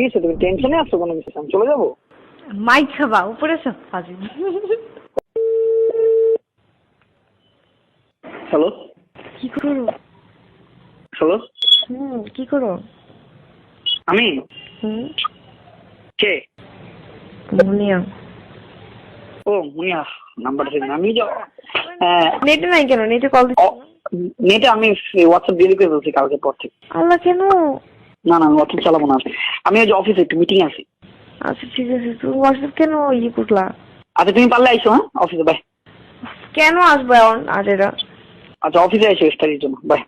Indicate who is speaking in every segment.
Speaker 1: কি তুমি টেনশনে আছো কোনো কিছু? আমি চলে যাব?
Speaker 2: মাইক খাবা উপরে সব ফাজিল।
Speaker 1: হ্যালো?
Speaker 2: কি করো?
Speaker 1: হ্যালো?
Speaker 2: হুম কি করো?
Speaker 1: আমি?
Speaker 2: হুম।
Speaker 1: কে?
Speaker 2: মুনিয়া।
Speaker 1: ও মুনিয়া নাম্বারটা দিন। আমি যা হ্যাঁ।
Speaker 2: নেটে নাই কেন? নেটে কল দিচ্ছি।
Speaker 1: নেটে আমি হোয়াটসঅ্যাপ ডিলিট করে ফেলছি কালকে পর থেকে।
Speaker 2: আল্লাহ কেন?
Speaker 1: না না আমি হোয়াটসঅ্যাপ চালাবো না। আমি আজ অফিসে একটু মিটিং আছি।
Speaker 2: আচ্ছা ঠিক আছে তুমি হোয়াটসঅ্যাপ কেন ইয়ে করলা?
Speaker 1: আচ্ছা তুমি পারলে আইসো হ্যাঁ? অফিসে বাই
Speaker 2: কেন আসবে এখন আর এরা
Speaker 1: আচ্ছা অফিসে আইসো স্টাডির জন্য বাই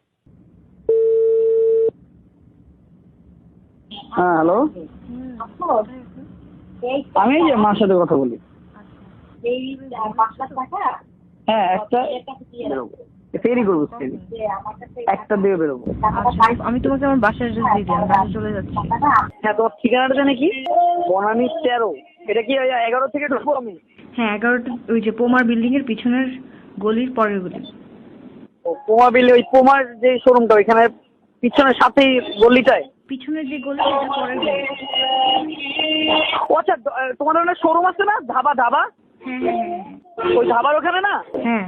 Speaker 1: হ্যাঁ হ্যালো আমি এই যে মার সাথে কথা বলি। হ্যাঁ একটা ফেরি করব ফেরি। একটা দিয়ে বেরোবো।
Speaker 2: আমি তোমাকে আমার বাসার অ্যাড্রেস দিয়ে দিই আমি চলে যাচ্ছি।
Speaker 1: হ্যাঁ তোমার ঠিকানাটা জানে কি? বনানি তেরো। এটা কি এগারো থেকে ঢুকবো আমি?
Speaker 2: হ্যাঁ এগারোটা ওই যে পোমার বিল্ডিং এর পিছনের গলির পরের গলি।
Speaker 1: ও পোমা বিলে ওই পোমার যে শোরুমটা ওইখানে পিছনের সাথেই গলিটায়?
Speaker 2: পিছনের যে গলি সেটা পরের গলি।
Speaker 1: ও আচ্ছা তোমাদের ওখানে শোরুম আছে না? ধাবা ধাবা?
Speaker 2: হ্যাঁ হ্যাঁ হ্যাঁ।
Speaker 1: ওই ধাবার ওখানে না?
Speaker 2: হ্যাঁ।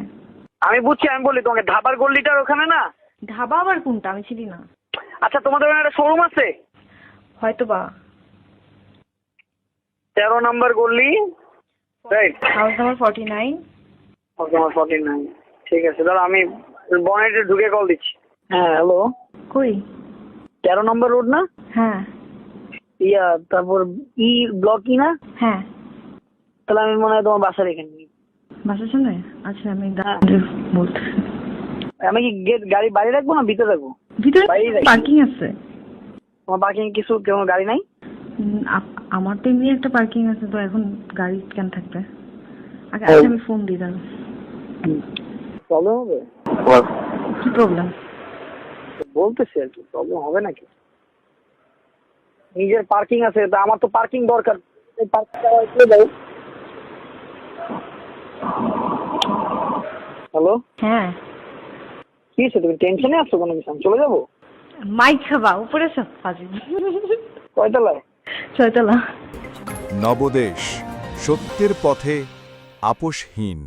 Speaker 1: আমি বুঝছি আমি বলি তোমাকে ধাবার গল্লিটার ওখানে না?
Speaker 2: ধাবা আবার কোনটা? আমি চিনি না।
Speaker 1: আচ্ছা তোমাদের ওখানে একটা শোরুম আছে?
Speaker 2: হয়তো বা
Speaker 1: তেরো number গল্লি। Right
Speaker 2: house number forty nine
Speaker 1: তোমার ফর্টি নাইন ঠিক আছে দাদা আমি বনেটে ঢুকে কল দিচ্ছি। হ্যাঁ হ্যালো
Speaker 2: কই?
Speaker 1: তেরো নম্বর রোড না?
Speaker 2: হ্যাঁ।
Speaker 1: ইয়া তারপর ই ব্লক ই না?
Speaker 2: হ্যাঁ।
Speaker 1: তাহলে আমি মনে হয় তোমার বাসা রেখে এখানে।
Speaker 2: বাসার সামনে? আচ্ছা আমি। বলতেছি
Speaker 1: আমি কি গেট গাড়ি বাইরে রাখব না ভিতরে রাখব?
Speaker 2: ভিতরে পার্কিং আছে।
Speaker 1: তোমার পার্কিং কিছু কোনো গাড়ি নাই?
Speaker 2: আমার তো এমনি একটা পার্কিং আছে তো এখন গাড়ি কেন থাকবে? আগে। আচ্ছা আমি ফোন দিই দাঁড়াও।
Speaker 1: প্রবলেম হবে?
Speaker 2: কি প্রবলেম
Speaker 1: বলতেছি আর কি প্রবলেম হবে নাকি? নিজের পার্কিং আছে তা আমার তো পার্কিং দরকার। দাও হ্যালো?
Speaker 2: হ্যাঁ।
Speaker 1: কি হয়েছে? তুমি টেনশনে আছো কোনো কিছু? চলে যাব?
Speaker 2: মাইক খাবা উপরে সব ফাজি
Speaker 1: কয়তলায়?
Speaker 2: ছয়তলা।
Speaker 3: নবদেশ সত্যের পথে আপোষহীন।